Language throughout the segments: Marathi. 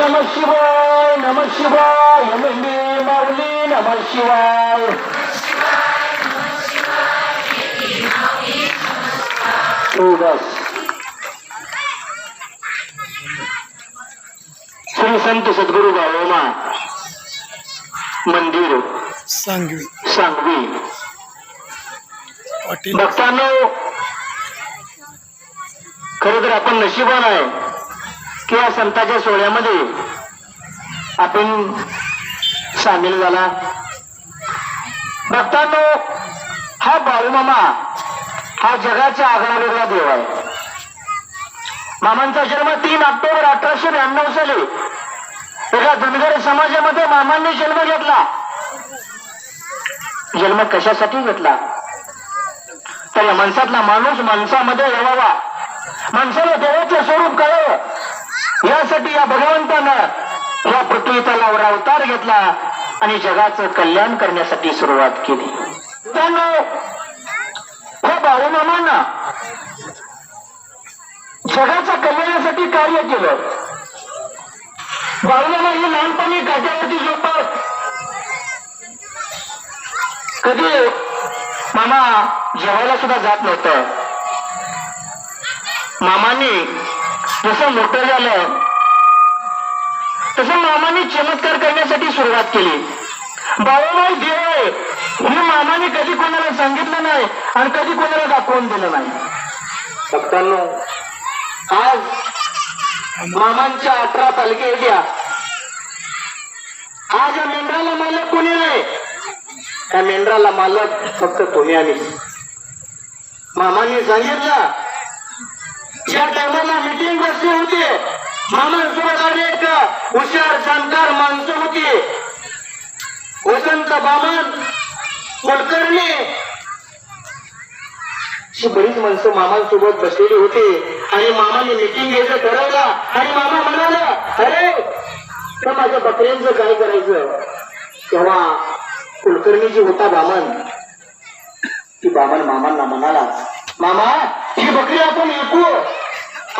नम शिवाय नम शिवाय मेंढी माऊली नम शिवाय। हो श्री संत सद्गुरु बाळोमा मंदिर सांगवी. सांगवी. भक्तांनो खर तर आपण नशिबान आहे. की या संताच्या सोहळ्यामध्ये आपण सामील झाला. भक्तांनो हा बाळूमामा हा जगाचा आगळा वेगळा देव आहे. मामांचा जन्म तीन ऑक्टोबर अठराशे ब्याण्णव साली एका धनगर समाजामध्ये मामांनी जन्म घेतला. जन्म कशासाठी घेतला? तर या माणसातला माणूस माणसामध्ये यावा. माणसाला देवाचं स्वरूप कळावं यासाठी या भगवंतानं या पृथ्वी तलावर अवतार घेतला आणि जगाचं कल्याण करण्यासाठी सुरुवात केली. त्यानं या बाळूमामांना जगाच्या कल्याणासाठी कार्य केलं. बाळूमामा हे लहानपणी काट्यावरती झोपत कधी मामा जेवायला सुद्धा जात नव्हतं. मामाने जसं मोठं झालं तसं मामाने चमत्कार करण्यासाठी सुरुवात केली. बाळूमाई देव आहे हे मामाने कधी कोणाला सांगितलं नाही आणि कधी कोणाला दाखवून दिलं नाही. भक्तांनो आज मामांच्या अठरा तालके येत्या. आज या मेंढराला मालक कोणी नाही. त्या मेंढराला मालक फक्त तुम्ही आणि मामाने सांगितलं ज्या टायमाला मिटिंग बसली होती. मामांसोबत आले एक हुशार जाणकार माणसं होती. वसंत बामन कुलकर्णी. अशी बरीच माणसं मामांसोबत बसलेली होती. आणि मामाने मिटिंग घ्यायचं ठरवलं. आणि मामा म्हणाला अरे तर माझ्या बकऱ्यांचं काय करायचं? तेव्हा कुलकर्णी जी होता बामन ती बामन मामांना म्हणाला मामा ही बकरी आपण ऐकू.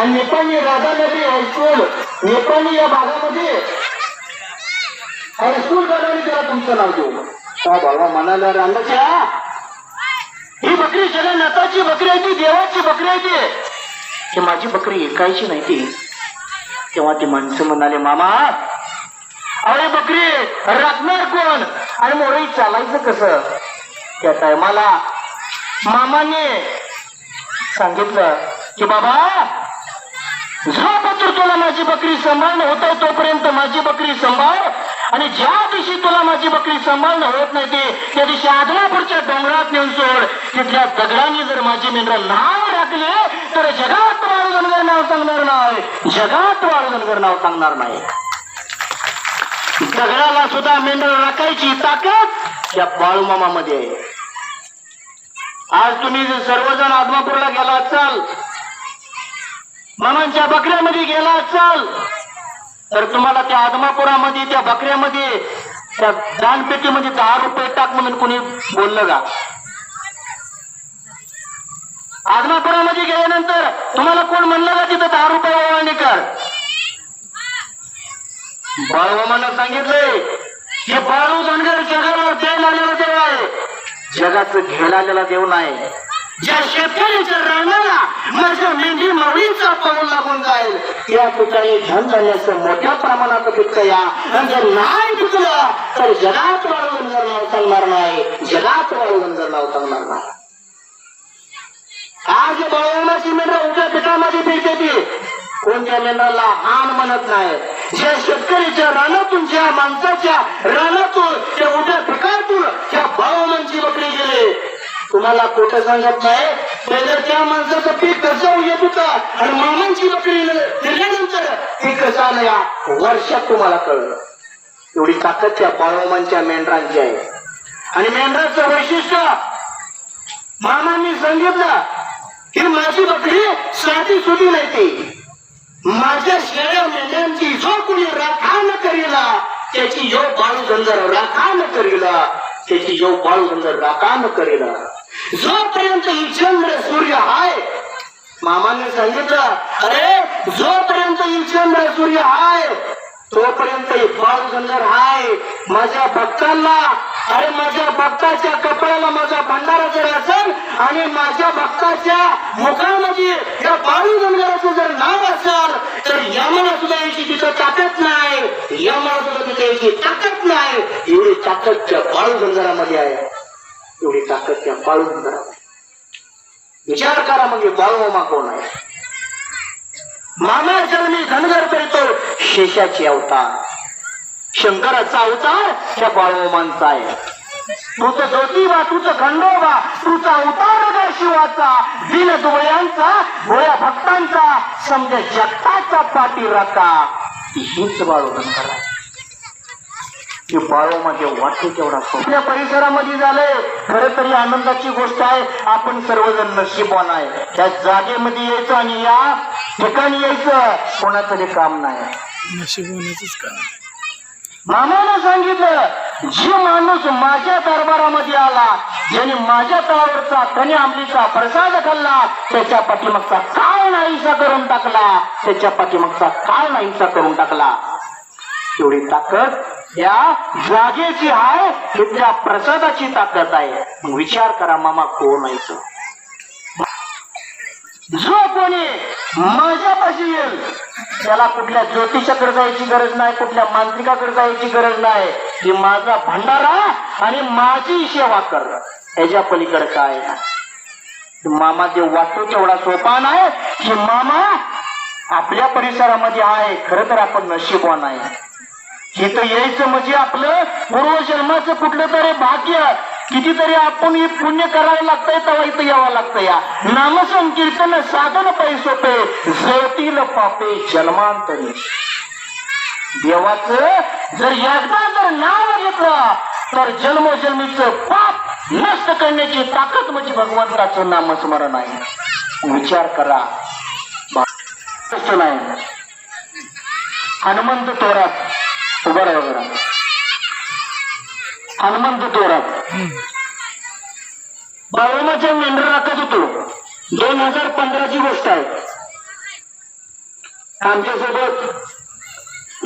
आणि नेपाळी राधानगरी हायस्कूल नेपाळी या भागामध्ये हायस्कूल बनवली त्याला तुमचं नाव देऊ. का बाबा म्हणाला रांगाच्या ही? बकरी जगन्नाथाची बकरी आहे ती देवाची बकरी आहे ती. ही माझी बकरी ऐकायची नाही ती. तेव्हा ती माणसं म्हणाले मामा अरे बकरी राखणार कोण? आणि मोरई चालायचं कसं? त्या टायमाला मामाने सांगितलं की बाबा जोपर्यंत तुला माझी बकरी सांभाळणं होत आहे तोपर्यंत माझी बकरी सांभाळ. आणि ज्या दिवशी तुला माझी बकरी सांभाळणं होत नाही ते त्या दिवशी आदलापूरच्या डोंगरात नेऊन सोड. तिथल्या दगडांनी जर माझी मेंढर नाव टाकले तर जगात वाळगणगर नाव सांगणार नाही. जगात वाळगणगर नाव सांगणार नाही. दगडाला सुद्धा मेंढर राखायची ताकद या बाळूमामामध्ये आहे. आज तुम्ही जर सर्वजण आदमापूरला गेला असाल मामांच्या बकऱ्यामध्ये गेला असाल तर तुम्हाला त्या आदमापुरामध्ये त्या बकऱ्यामध्ये त्या दानपेटीमध्ये दहा रुपये टाक म्हणून कोणी बोललं का? आदमापुरामध्ये गेल्यानंतर तुम्हाला कोण म्हणलं का तिथं दहा रुपये ओवाळणी कर बाळूमामानं सांगितलंय हे बाळू धनगर जगाला द्यायला आलेला देव आहे. जगाचं घेण आलेला देव नाही. ज्या शेतकऱ्याच्या मोठा पाऊल लागून जाईल. या ठिकाणी धन झाल्याचं मोठ्या प्रमाणात पिकतं या. आणि जर नाही पिकलं तर जगात वाळवंजर नाव सांगणार नाही जगात वाळवंजर नाव सांगणार नाही आज बाळवणाची मेंढर उद्या पिकामध्ये पिकते ती. कोणत्या मेंढराला हान म्हणत नाही. ज्या शेतकरीच्या रानातून ज्या माणसाच्या रानातून त्या उद्या पिकातून त्या बळवणांची बकरी गेली. तुम्हाला खोटं सांगत नाही. पहिलं त्या माणसाचं पीक कसं येत होतं. आणि मामांची बकरी दिल्यानंतर पीक कसं आलं या वर्षात तुम्हाला कळलं. एवढी ताकद त्या बाळवमांच्या मेंढरांची आहे. आणि मेंढराचं वैशिष्ट्य मामांनी सांगितलं की माझी बकरी साधी सुधी नाही ती. माझ्या शेळ्या मेंढ्यांची जो कुणी राखाण करीला त्याची यो बाळू गंधर राखाण करीला त्याची यो बाळू गंधर राखाण करीला. जोपर्यंत ही चंद्र सूर्य आहे मामाने सांगितलं अरे जोपर्यंत ही चंद्र सूर्य आहे तोपर्यंत हे बाळू हाय. माझ्या भक्तांना अरे माझ्या भक्ताच्या कपड्याला माझा भंडारा जर असेल आणि माझ्या भक्ताच्या मुखामध्ये या बाळू धनगराचं जर नाव असेल तर यमाला सुद्धा याची तिथं ताकद नाही. यमाला सुद्धा तिथं याची ताकद नाही. एवढी ताकद त्या बाळू आहे. एवढी ताकद त्या बाळू करा. विचार करा म्हणजे बाळू मामा कोण आहे? मामा जन्मी धनगर करतो शेषाची अवतार. शंकराचा अवतार त्या बाळूमांचा आहे. तुझं ज्योतिबा तुझं खंडोबा तुझा अवतार शिवाचा दिन दुबळ्यांचा भोळ्या भक्तांचा समजा जगताचा पाठी राखा हीच बाळोधनकर आहे की बाळोमध्ये वाटते तेवढा आपल्या परिसरामध्ये झालंय. खरं तरी आनंदाची गोष्ट आहे आपण सर्वजण नशीबवान आहे. त्या जागेमध्ये यायचं आणि या ठिकाणी यायचं कोणाचं काम नाही. नशीब होण्याचंच काम मामानं सांगितलं जे माणूस माझ्या दरबारामध्ये आला ज्याने माझ्या तळावरचा कणी आंबलीचा प्रसाद खाल्ला त्याच्या पाठीमागचा काळ नाहीसा करून टाकला त्याच्या पाठीमागचा काळ नाहीसा करून टाकला. एवढी ताकद या जागेची आहे तिथल्या प्रसादाची ताकद आहे. मग विचार करा मामा कोण यायचं जो कोणी माझ्यापाशी येईल त्याला कुठल्या ज्योतिषाकडे जायची गरज नाही कुठल्या मांत्रिकाकडे जायची गरज नाही. की माझा भंडारा आणि माझी सेवा कर. याच्या पलीकडे काय मामा जे वाटतो तेवढा सोपान आहे की मामा आपल्या परिसरामध्ये आहे खर तर आपण नशीबवान आहे. इथं यायचं म्हणजे आपलं पूर्वजन्माचं कुठलं तरी भाग्य. कितीतरी आपण हे पुण्य करावं लागतंय तेव्हा इथं यावं लागतं या नामसंकीर्तन साधन पैसोपे जळतील पापे जन्मांतरी. देवाचं जर एकदा जर नाव घेतलं तर जन्मजन्मीच पाप नष्ट करण्याची ताकद म्हणजे भगवंताचं नामस्मरण आहे. विचार करा. बा- नाही हनुमंत थोरात. उभा राहा जरा हनुमंत थोरात बाळूमाच्या मेंढर राखत होतो. दोन हजार पंधराची गोष्ट आहे. आमच्यासोबत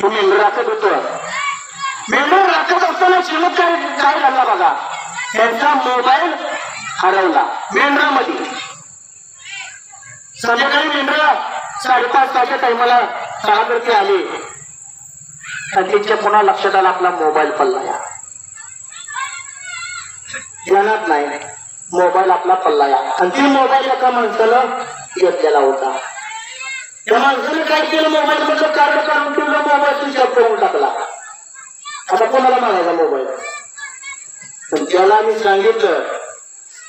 तो मेंढर राखत होतो. मेंढर राखत असताना चमत्कार काय झाला बघा? त्यांचा मोबाईल हरवला मेंढरामध्ये. संध्याकाळी मेंढरा साडेपाच तारखे टायमाला सहा आले. आणि त्यांच्या पुन्हा लक्षात आला आपला मोबाईल पल्ला या. ध्यानात नाही. मोबाईल आपला पल्ला या. आणि ती मोबाईल एका माणसाला घेतलेला होता. त्या माणसाने काय केलं? मोबाईल मधलं कार्ड काढून ठेवलं मोबाईल तुझ्या करून टाकला. आता कोणाला मागायचा मोबाईल? पण त्याला मी सांगितलं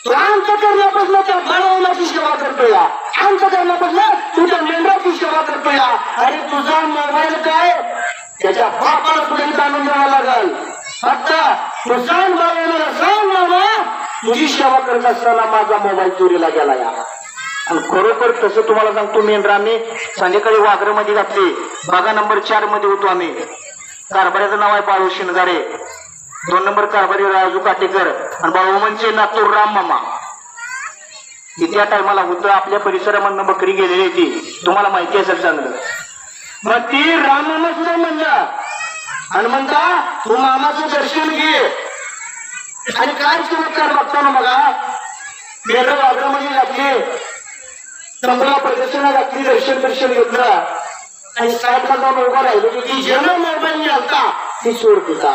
तू आमचं करण्यापासून त्या बाळवण्याची सेवा करतो या. आमचं करण्यापासून तुझ्या त्या मेंढराची सेवा करतो या. अरे तुझा मोबाईल काय? त्याच्या बापाला तुला आणून द्यावा लागल. आता सांग सांग तुझी सेवा करत असताना माझा मोबाईल चोरीला गेला या. आणि खरोखर तसं तुम्हाला सांगतो मेंढरा आम्ही संध्याकाळी वाघरमध्ये घातली. बागा नंबर चारमध्ये होतो आम्ही. कारभाऱ्याचं नाव आहे बाळू शिनगारे दोन नंबर कारभारी राजू काटेकर. आणि बाळूमांचे म्हणजे नातूर राम मामा. इथे त्या टायमाला होतं आपल्या परिसरामधनं बकरी गेलेली ती तुम्हाला माहिती असेल चांगलं. मग ती राम मामा सुद्धा म्हणलं आणि म्हणता तू मामाचं दर्शन घे. आणि काय चमत्कार बघताना बघा? मेढं वाघरामध्ये घातली. चांगला प्रदर्शना घातली दर्शन दर्शन घेतलं. आणि साहेबला जाऊन उभा राहिलो की ती जन्म मोबाईल आलता ती चोर तिचा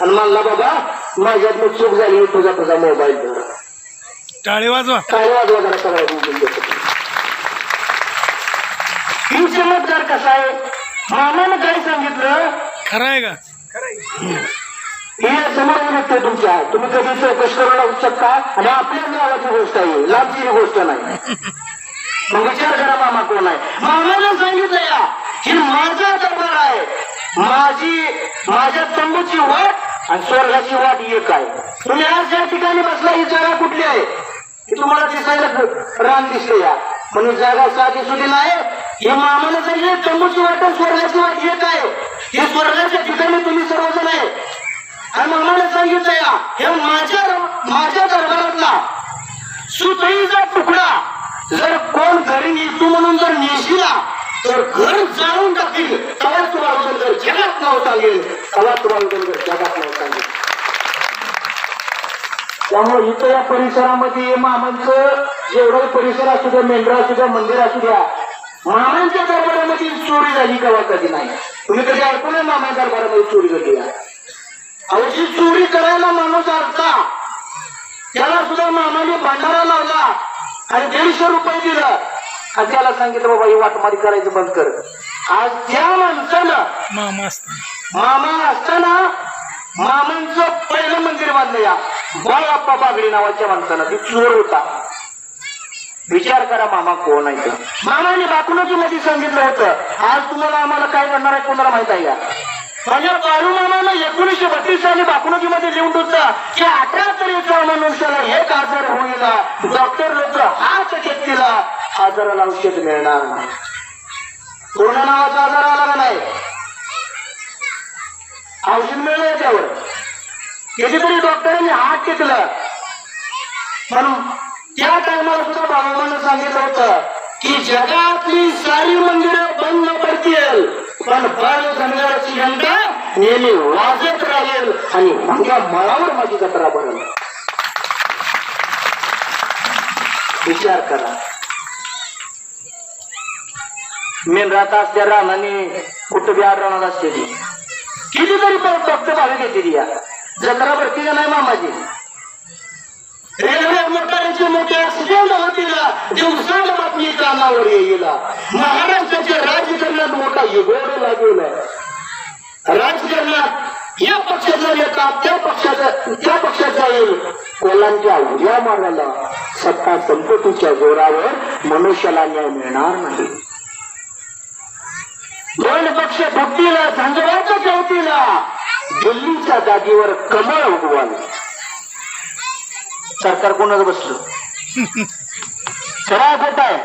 आणि म्हणला बाबा माझ्यातनं चूक झाली तुझा तुझा मोबाईल टाळे वाजवा. काय वाजवा जरा करायला ही चमत्कार कसा आहे मामानं काय सांगितलं खरं आहे का? हे समोर व्यक्त तुमच्या तुम्ही कधी चौकशी शकता आणि आपल्याच गोष्ट आहे. गोष्ट नाही. मग विचार करा मामा कोण आहे. मामानं सांगितलं या. ही माझा दरबार आहे. माझी माझ्या तंबूची वाट आणि स्वर्गाची वाट एक आहे. तुम्ही आज ज्या ठिकाणी बसला ही जागा कुठली आहे? की तुम्हाला दिसायला रान दिसते या. म्हणून जागा साधी सुधी नाही. हे मामानं हे तंबूची वाट आणि स्वर्गाची वाट एक आहे हे स्वर्गाच्या ठिकाणी तुम्ही सर्वजण आहे. आणि मामाला सांगितलं या हे माझ्या माझ्या दरबारातला सुतईचा तुकडा जर कोण घरी नेतो म्हणून जर नेशिला तर घर जाळून टाकील. तेव्हा तुम्हाला धनगर जगात नाव सांगेल तेव्हा तुम्हाला धनगर जगात नाव सांगेल. त्यामुळे इथं या परिसरामध्ये मामांचं जेवढं परिसर असू द्या मेंढरा असू द्या मंदिर असू द्या मामांच्या दरबारामध्ये चोरी झाली केव्हा कधी नाही? तुम्ही कधी ऐकून मामाच्या दरबारामध्ये चोरी? अहो जी चोरी करायला माणूस आलता त्याला सुद्धा मामाने भंडारा लावला आणि दीडशे रुपये दिलं. आणि त्याला सांगितलं बाबा ही वाटमारी करायचं बंद कर. आज त्या माणसानं मामा मामा असताना मामांचं पहिलं मंदिर बांधलं या बाळाप्पा बागडी नावाच्या माणसानं. ती चोर होता. विचार करा मामा कोण आहे मामाने बाकुनाची मध्ये सांगितलं होतं. आज तुम्हाला आम्हाला काय करणार आहे कोणाला माहीत आहे का? माझ्या बाळू मामानं एकोणीसशे बत्तीस साली बाकुनाची मध्ये लिहून होता की अठरा तरीच्या मनुष्याला एक आजार होईल डॉक्टर लोक हात घेतलेला आजाराला औषध मिळणार नाही. कोरोना नावाचा आजार आला का नाही? औषध मिळलं याच्यावर. कितीतरी डॉक्टरांनी हात टेकलं. म्हणून त्या टायमाला सुद्धा बाबांना सांगितलं होतं की जगातली सारी मंदिरं बंद पडतील पण बाल धनगराची घंटा नेहमी वाजत राहील आणि माझ्या मळावर माझी जत्रा भरेल. विचार करा. मेन राहत असल्या रानाने कुठं बी राहणार असते कितीतरी भक्त भाग घेतली या जत्रा भरती का नाही मामाजी? रेल्वे मोटारीचे मोठे ऍक्सिडेंट होतील दिवसाला बातमी कानावर येईल महाराष्ट्राच्या राजकारणात मोठा युगोड लागेल राजकारणात या पक्षाचा नेता त्या पक्षाचा त्या पक्षाचा येईल कोलांच्या उड्या मारायला. सत्ता संपत्तीच्या जोरावर मनुष्याला न्याय मिळणार नाही. दोन पक्ष भक्तीला झांजराच्या ठेवतील दिल्लीच्या जागेवर कमळ उगवाल सरकार कोणाचं बसलं? खरा खोट आहे.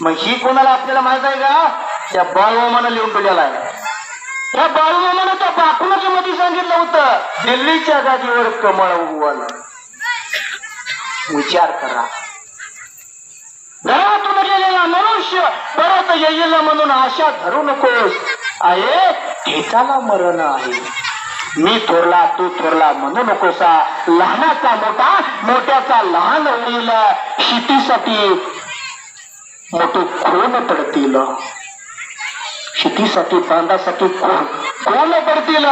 मग ही कोणाला आपल्याला माहीत आहे का? त्या बाळूमामानं लिहून ठेवलेला आहे. त्या बाळूमामानं त्या बाकुनाच्या मध्ये सांगितलं होतं दिल्लीच्या जागेवर कमळ उगवाल विचार करा. घरातून गेलेला मनुष्य परत येईल म्हणून आशा धरू नकोस. आहे ठेचाला मरण आहे. मी थोरला तू थोरला म्हणू नकोसा. लहानाचा मोठा मोठ्याचा लहान होईल. शेतीसाठी मोठे कोण पडतील? शेतीसाठी बांधासाठी कोण कोण पडतील?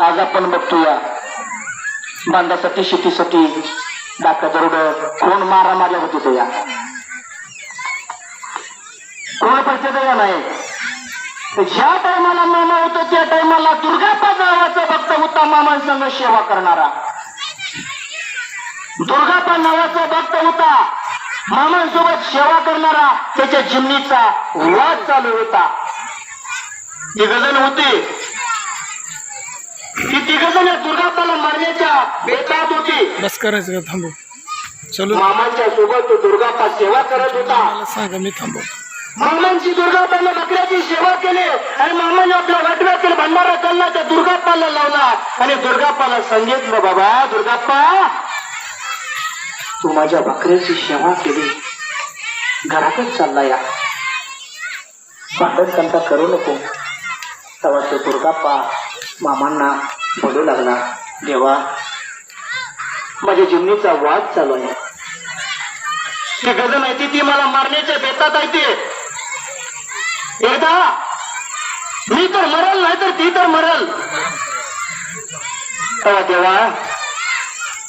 आज आपण बघतोया बांधासाठी शेतीसाठी डाका दरोड कोण मारा मारल्या होती तया? कोण पैसे या नाही? ज्या टायमाला मामा होतो त्या टायमाला दुर्गाप्पा नावाचा भक्त होता मामांसंग सेवा करणारा. दुर्गाप्पा नावाचा भक्त होता मामांसोबत सेवा करणारा त्याच्या जिम्मीचा वाद चालू होता. ती गजन होती. ती तिघजण या दुर्गाप्पाला मारण्याच्या बेतात होती. बस करायचं का थांबू? चलो. मामांच्या सोबत तो दुर्गाप्पा सेवा करत होता. मला सांगा मी थांबू मामांची दुर्गाप्पाने बकऱ्याची सेवा केली आणि मामाने आपल्या वाटव्यातील भंडारा कल्ला त्या दुर्गाप्पाला लावला. आणि दुर्गाप्पाला सांगितलं बाबा दुर्गाप्पा तू माझ्या बकऱ्याची सेवा केली. घरातच चालला या. भांडण कंटा करू नको. तेव्हा तो दुर्गाप्पा मामांना बोलू लागला देवा माझ्या जिमनीचा वाद चालू आहे. ती गजन आहे ती ती मला मारण्याच्या बेतात आहे ती. एकदा मी तर मरल नाही तर ती तर मरल. का देवा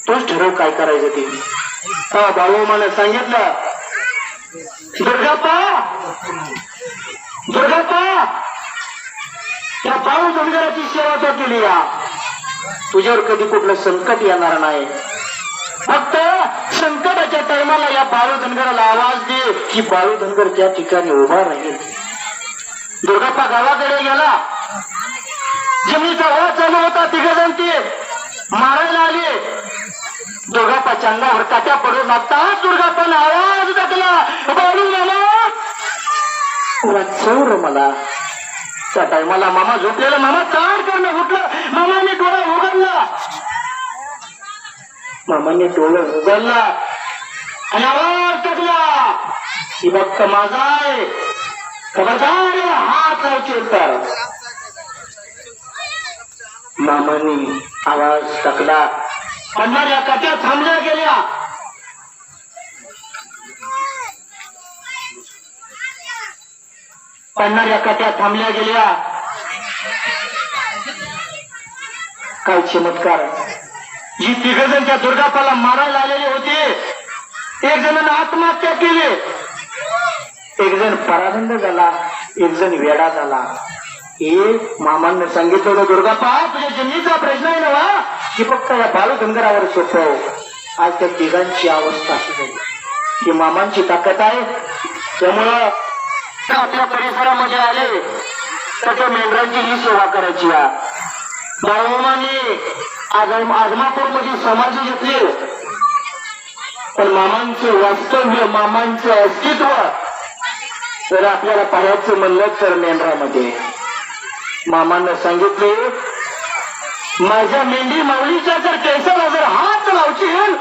तूच ठरव काय करायचं ते. तेव्हा बाळू मला सांगितलं. दुर्गाप्पा! दुर्गाप्पा! त्या बाळू धनगराची सेवा तो केली या. तुझ्यावर कधी कुठलं संकट येणार नाही. फक्त संकटाच्या टायमाला या बाळू धनगराला आवाज दे की बाळू धनगर त्या ठिकाणी उभा राहील. दुर्गाप्पा गावाकडे गेला. जमिनीचा वाद चालू होता तिघ जण ते मारायला आले. दुर्गाप्पा अंगावर काट्या पडू आताच दुर्गाप्पाने आवाज टाकला बाळू मामा! वाचव मला. त्या टायमाला मामा झोपलेला. मामा चाड करणं उठलं मामाने डोळा उघडला. मामाने डोळं उघडला. आणि आवाज टाकला ही भक्त माझा आहे. खबरदार हात उचलतात मामानी आवाज टाकला. पडणाऱ्या कट्या थांबल्या गेल्या पडणाऱ्या कट्या थांबल्या गेल्या काय चमत्कार. जी तिघ जण त्या दुर्गापाला मारायला आलेले होते. एक जणांना आत्महत्या केली. एक जण परानंद झाला एक जण वेडा झाला. हे मामांना सांगितलं होतं दुर्गापा तुझ्या जमिनीचा प्रश्न आहे ना वा की फक्त या बालगंधरावर सोपव. आज त्या तिघांची अवस्था अशी झाली. की मामांची ताकद आहे. त्यामुळं आपल्या परिसरामध्ये आले. तर त्या मेंढरांची ही सेवा करायची आहे बाळमामाने आजमापूरमध्ये समाधी घेतली. पण मामांचं वास्तव्य मामांचं अस्तित्व जर आपल्याला पाहायचं म्हणलं तर मेंढरामध्ये. मामानं सांगितले माझ्या मेंढी माऊलीच्या जर केसाला जर हात लावशील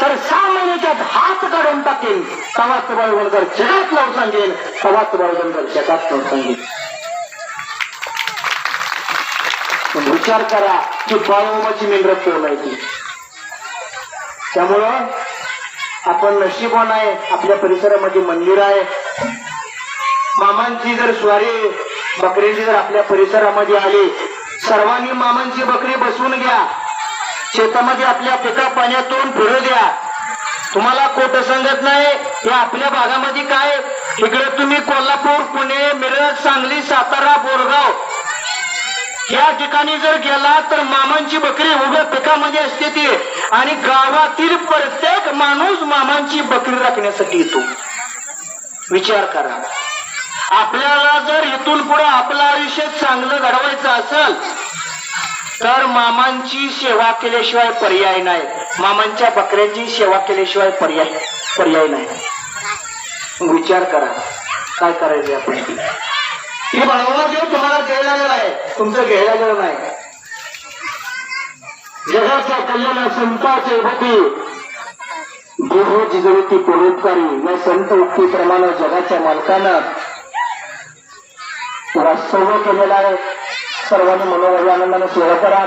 तर सहा महिन्याच्यात हात काढून टाकेल तवाच बाळगणकर जगात लावून सांगेल तवाच बाळगणकर जगात लावून सांगेल विचार करा की बाळोमाची मेंढर कोण आहे ती त्यामुळं आपण नशिबान आहे आपल्या परिसरामध्ये मंदिर आहे मामांची जर स्वारी बकरीची जर आपल्या परिसरामध्ये आली सर्वांनी मामांची बकरी बसवून घ्या. शेतामध्ये आपल्या पिका पाण्यातून फिरू द्या. तुम्हाला कोट सांगत नाही हे आपल्या भागामध्ये काय? इकडे तुम्ही कोल्हापूर पुणे मिरज सांगली सातारा बोरगाव. या ठिकाणी जर गेला तर मामांची बकरी उभ्या पिकामध्ये असते ती. आणि गावातील प्रत्येक माणूस मामांची बकरी राखण्यासाठी येतो. विचार करा. आपल्याला जर इथून पुढे आपलं आयुष्य चांगलं घडवायचं असेल तर मामांची सेवा केल्याशिवाय पर्याय नाही. मामांच्या बकऱ्यांची सेवा केल्याशिवाय पर्याय पर्याय नाही. विचार करा काय करायचं आपण? हे बनवा देव तुम्हाला घ्यायला गेला आहे तुमचं घ्यायला गेलं नाही. जगाचा कल्याण संताचे होती गुरु जिजवती परोपकारी या संत उक्तीप्रमाणे जगाच्या मालकानं वास्तव्य केलेलं आहे. सर्वांनी मनोभावी आनंदाने सेवा करा.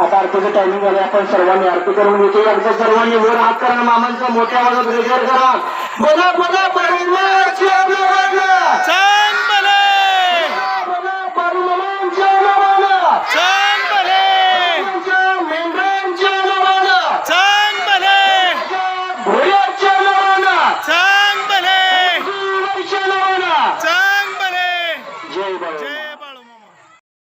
आता आरतीचं टायमिंग झालं आपण सर्वांनी आरती करून घेतो एकदा सर्वांनी वर हात करा मामांचा मोठ्या आवाजात गजर करा. बोला बोला